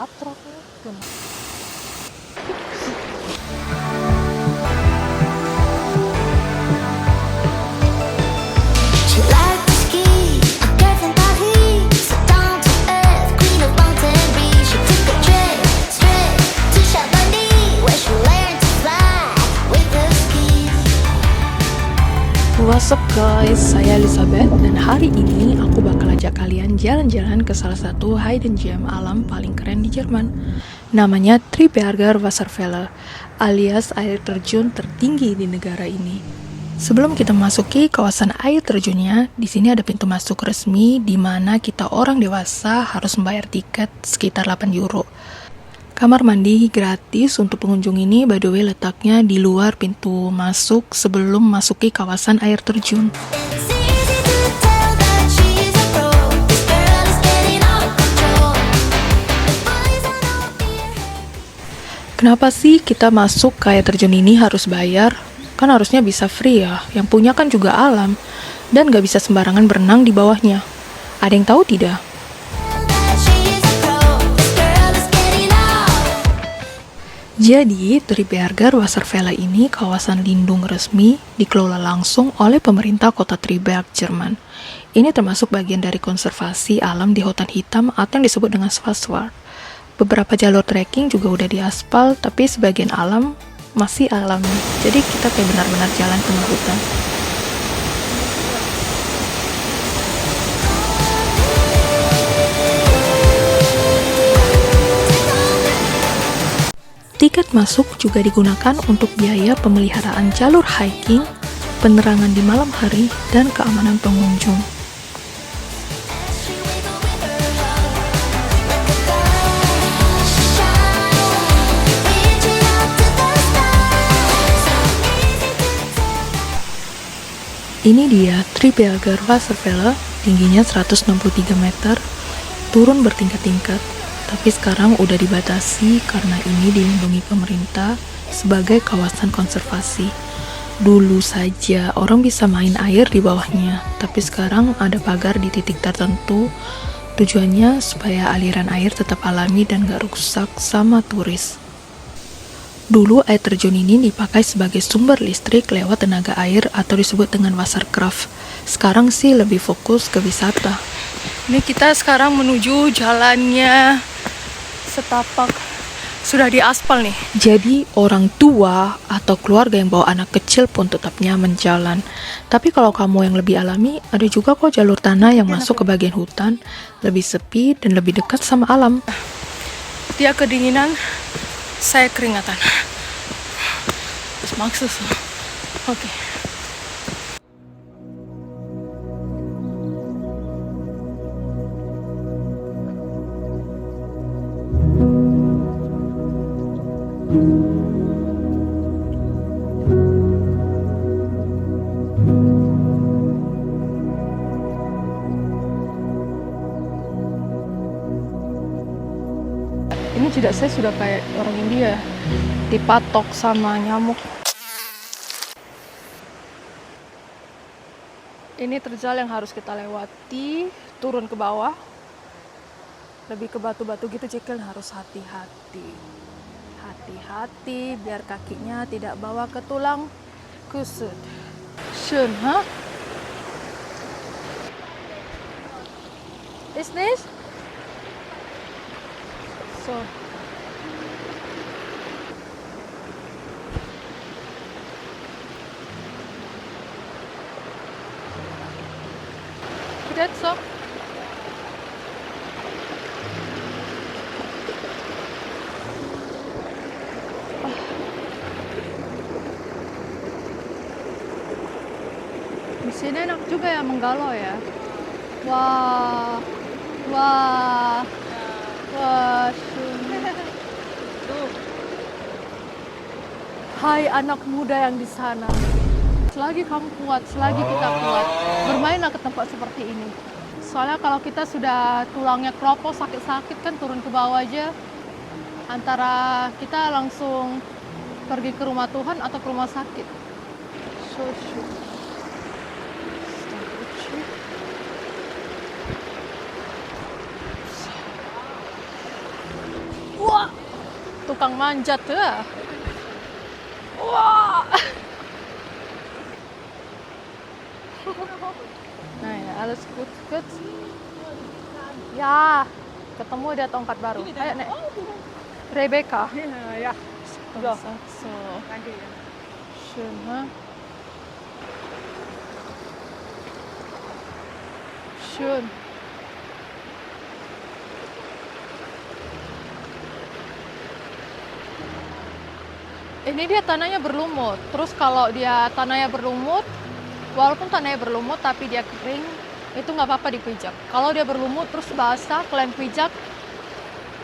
앞으로는 좀 guys, saya Elizabeth dan hari ini aku bakal ajak kalian jalan-jalan ke salah satu hidden gem alam paling keren di Jerman. Namanya Triberger Wasserfälle alias air terjun tertinggi di negara ini. Sebelum kita masuki kawasan air terjunnya, di sini ada pintu masuk resmi di mana kita orang dewasa harus membayar tiket sekitar 8 euro. Kamar mandi gratis untuk pengunjung ini by the way letaknya di luar pintu masuk sebelum masuki kawasan air terjun. Kenapa sih kita masuk ke air terjun ini harus bayar? Kan harusnya bisa free ya, yang punya kan juga alam, dan gak bisa sembarangan berenang di bawahnya. Ada yang tahu tidak? Jadi, Triberger Wasserfälle ini kawasan lindung resmi dikelola langsung oleh pemerintah kota Triberg, Jerman. Ini termasuk bagian dari konservasi alam di hutan hitam atau yang disebut dengan Schwarzwald. Beberapa jalur trekking juga udah diaspal, tapi sebagian alam masih alami. Jadi kita kayak benar-benar jalan tengah hutan. Tiket masuk juga digunakan untuk biaya pemeliharaan jalur hiking, penerangan di malam hari, dan keamanan pengunjung. Ini dia Triberger Wasserfälle, tingginya 163 meter, turun bertingkat-tingkat, tapi sekarang udah dibatasi karena ini dilindungi pemerintah sebagai kawasan konservasi. Dulu saja orang bisa main air di bawahnya, tapi sekarang ada pagar di titik tertentu. Tujuannya supaya aliran air tetap alami dan gak rusak sama turis. Dulu air terjun ini dipakai sebagai sumber listrik lewat tenaga air atau disebut dengan Wasserkraft. Sekarang sih lebih fokus ke wisata. Ini kita sekarang menuju jalannya setapak sudah diaspal nih. Jadi orang tua atau keluarga yang bawa anak kecil pun tetap nyaman jalan. Tapi kalau kamu yang lebih alami, ada juga kok jalur tanah yang masuk ke bagian hutan, lebih sepi dan lebih dekat sama alam. Dia kedinginan, saya keringatan. So. Oke. Ini tidak saya sudah kayak orang India dipatok sama nyamuk. Ini terjal yang harus kita lewati, turun ke bawah. Lebih ke batu-batu gitu Jekyll harus hati-hati. Hati-hati biar kakinya tidak bawa ke tulang kusut. Schön, ha? Is this? So. That's so. Di sini enak juga ya menggalau ya. Wah, wah, wah. Hai anak muda yang di sana. Selagi kamu kuat, selagi kita kuat, bermainlah ke tempat seperti ini. Soalnya kalau kita sudah tulangnya keropos, sakit-sakit kan turun ke bawah aja. Antara kita langsung pergi ke rumah Tuhan atau ke rumah sakit. So, so. Wah, tukang manjat ya. Wah. Nah, ya, alles gut, gut. Ya, ketemu dia tongkat baru. Ayo, Nek. Rebecca. Ja, So. so. danke. Schön, ne? Schön. Ini dia tanahnya berlumut. Terus kalau dia tanahnya berlumut, walaupun tanahnya berlumut tapi dia kering, itu nggak apa-apa dipijak. Kalau dia berlumut terus basah, kalian pijak,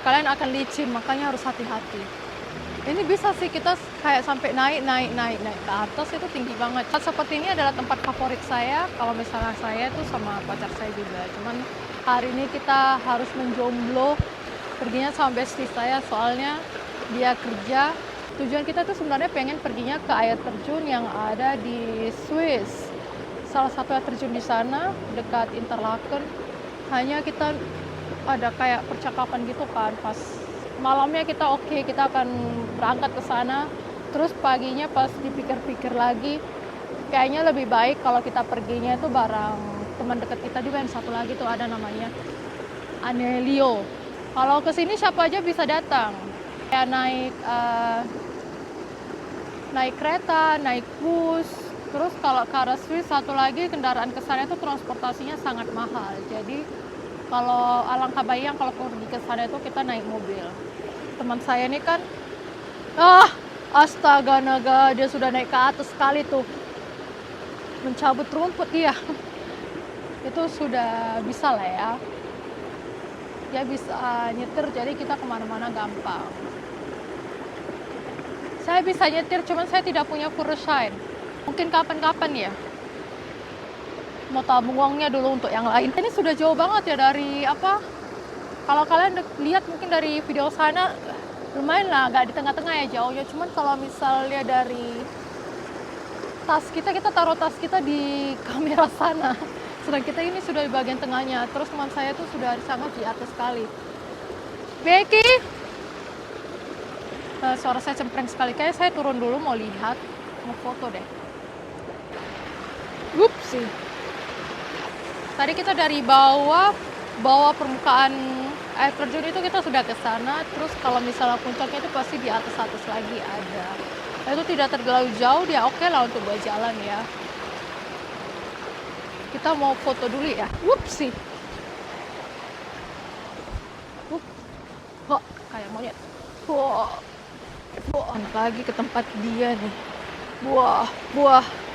kalian akan licin. Makanya harus hati-hati ini bisa sih kita kayak sampai naik naik naik naik ke atas itu tinggi banget Tempat seperti ini adalah tempat favorit saya kalau misalnya saya tuh sama pacar saya juga cuman hari ini kita harus menjomblo perginya sama bestie saya soalnya dia kerja tujuan kita tuh sebenarnya pengen perginya ke air terjun yang ada di Swiss. Salah satu air terjun di sana dekat Interlaken. Hanya kita ada kayak percakapan gitu kan pas malamnya kita oke kita akan berangkat ke sana. Terus paginya pas dipikir-pikir lagi kayaknya lebih baik kalau kita perginya itu bareng teman dekat kita juga yang satu lagi tuh ada namanya Anelio. Kalau ke sini siapa aja bisa datang. Kayak naik eh, naik kereta naik bus terus kalau ke arah Swiss satu lagi kendaraan ke sana itu transportasinya sangat mahal jadi kalau alangkah baiknya kalau pergi ke sana itu kita naik mobil. Teman saya ini kan, ah, astaga naga, dia sudah naik ke atas sekali tuh, mencabut rumput dia. itu sudah bisa lah ya. Dia bisa nyetir, jadi kita ke mana-mana gampang. Saya bisa nyetir, cuman saya tidak punya Führerschein. Mungkin kapan-kapan ya mau tabung uangnya dulu untuk yang lain. Ini sudah jauh banget ya dari apa? Kalau kalian lihat mungkin dari video sana lumayan lah, nggak di tengah-tengah ya jauhnya. Cuman kalau misalnya dari tas kita, kita taruh tas kita di kamera sana. Sedang kita ini sudah di bagian tengahnya. Terus teman saya tuh sudah sangat di atas sekali. Becky, Eh, suara saya cempreng sekali. Kayak saya turun dulu mau lihat, mau foto deh. Whoopsie. Tadi kita dari bawah, bawah permukaan air terjun itu kita sudah ke sana. Terus kalau misalnya puncaknya itu pasti di atas atas lagi ada. Nah, itu tidak terlalu jauh, dia oke lah untuk buat jalan ya. Kita mau foto dulu ya. Whoopsie. Wup. Kok kayak monyet. Wah. Anak lagi ke tempat dia nih. Buah, buah.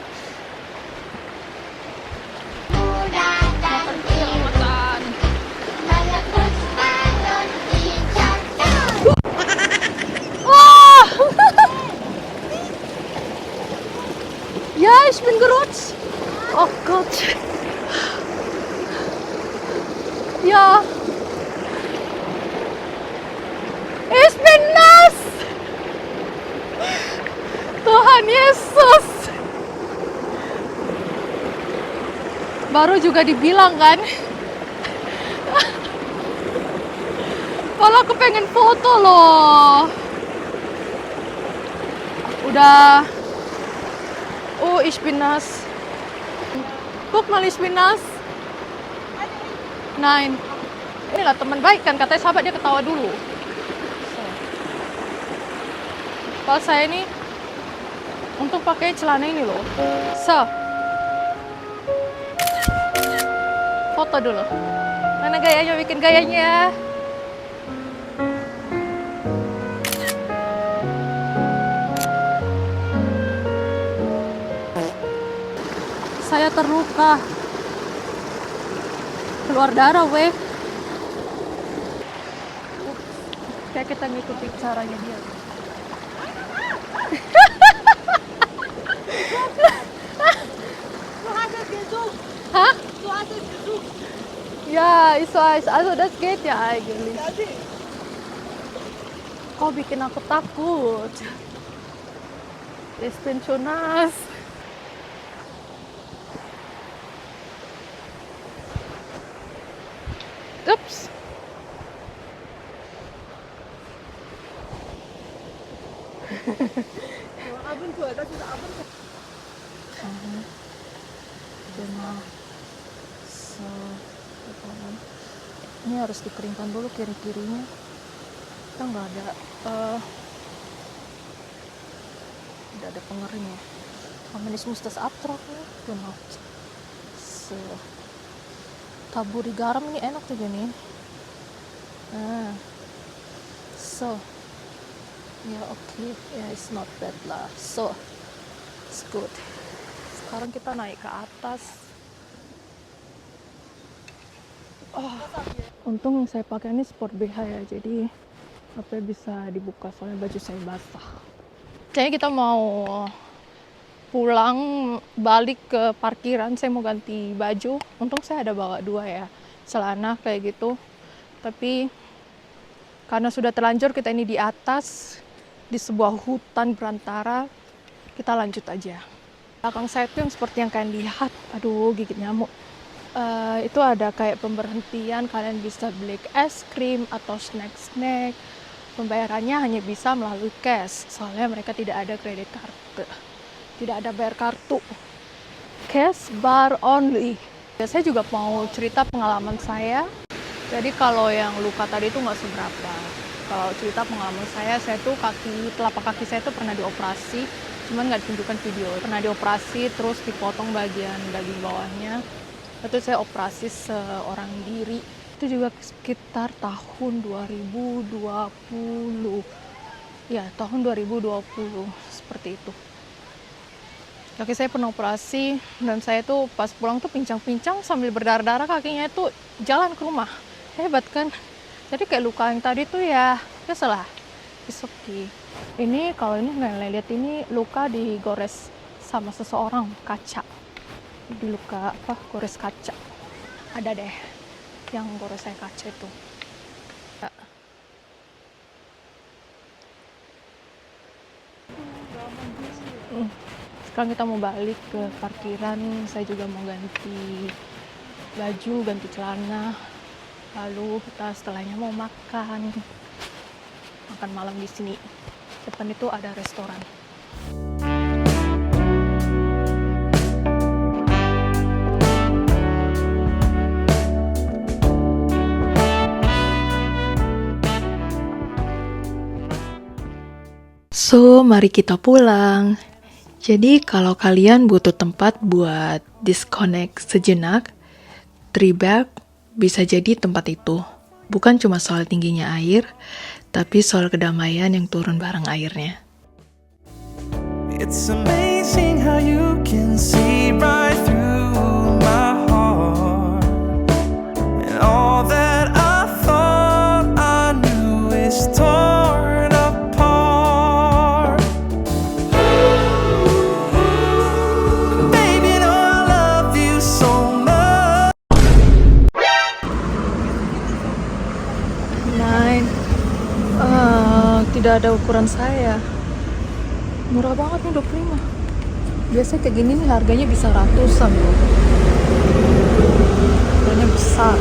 Baru juga dibilang kan. Kalau aku pengen foto loh. Udah. Oh, bin nass. Guck mal, ich bin nass. Nein. Inilah teman baik kan, katanya sahabat dia ketawa dulu. Kalau saya ini untuk pakai celana ini loh. So. Foto dulu. Mana gayanya? Bikin gayanya. Saya terluka. Keluar darah, weh. Kayak kita ngikutin caranya dia. Ja, ich weiß. Also das geht ja eigentlich. Kau bikin aku takut. Ich bin schon nass. Ups. Abenteuer, das ist Abenteuer. Genau. So, gitu kan. Ini harus dikeringkan dulu kiri-kirinya. Kita nggak ada, eh tidak ada pengering ya. Aber ich muss das abtrocknen. Genau. So. Taburi garam ini enak tuh gini. Nah. So. Ya oke, ya it's not bad lah. So, it's good. Sekarang kita naik ke atas. Oh, untung saya pakai ini sport BH ya, jadi HP bisa dibuka soalnya baju saya basah. Kayaknya kita mau pulang balik ke parkiran, saya mau ganti baju. Untung saya ada bawa dua ya, celana kayak gitu. Tapi karena sudah terlanjur kita ini di atas di sebuah hutan berantara, kita lanjut aja. Belakang saya tuh yang seperti yang kalian lihat, aduh gigit nyamuk. Eh, itu ada kayak pemberhentian, kalian bisa beli es krim atau snack-snack. Pembayarannya hanya bisa melalui cash, soalnya mereka tidak ada kredit kartu. Tidak ada bayar kartu. Cash bar only. Ya, saya juga mau cerita pengalaman saya. Jadi kalau yang luka tadi itu nggak seberapa. Kalau cerita pengalaman saya, saya tuh kaki telapak kaki saya tuh pernah dioperasi, cuman nggak ditunjukkan video. Pernah dioperasi terus dipotong bagian daging bawahnya. Itu saya operasi seorang diri. Itu juga sekitar tahun 2020. Ya, tahun 2020 seperti itu. Kaki saya pernah operasi dan saya tuh pas pulang tuh pincang-pincang sambil berdarah-darah kakinya itu jalan ke rumah. Hebat kan? Jadi kayak luka yang tadi tuh ya, ya salah. Okay. Ini kalau ini kalian lihat ini luka digores sama seseorang kaca. Di luka apa? Gores kaca. Ada deh yang gores saya kaca itu. Hmm. Sekarang kita mau balik ke parkiran. Saya juga mau ganti baju, ganti celana. Lalu kita setelahnya mau makan. Makan malam di sini. Depan itu ada restoran. So, mari kita pulang. Jadi, kalau kalian butuh tempat buat disconnect sejenak, Triberg bisa jadi tempat itu. Bukan cuma soal tingginya air, tapi soal kedamaian yang turun bareng airnya. It's amazing how you can see right tidak ada ukuran saya. Murah banget nih 25. Biasanya kayak gini nih harganya bisa ratusan loh. Harganya besar.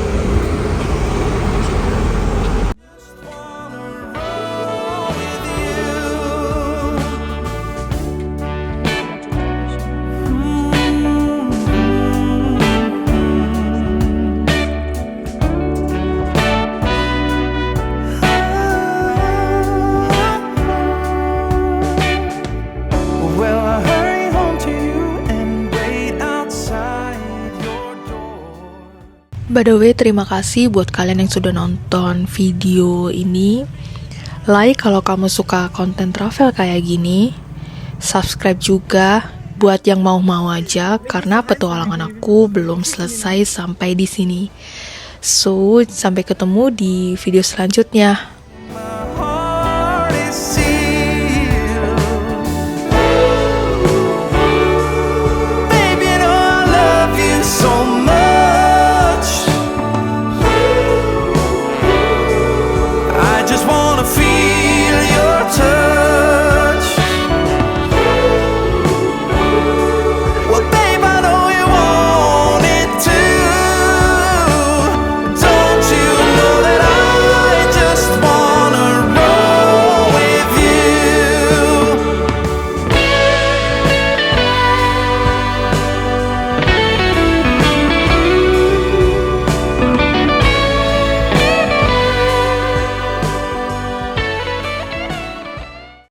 By the way, terima kasih buat kalian yang sudah nonton video ini. Like kalau kamu suka konten travel kayak gini. Subscribe juga buat yang mau-mau aja karena petualangan aku belum selesai sampai di sini. So, sampai ketemu di video selanjutnya.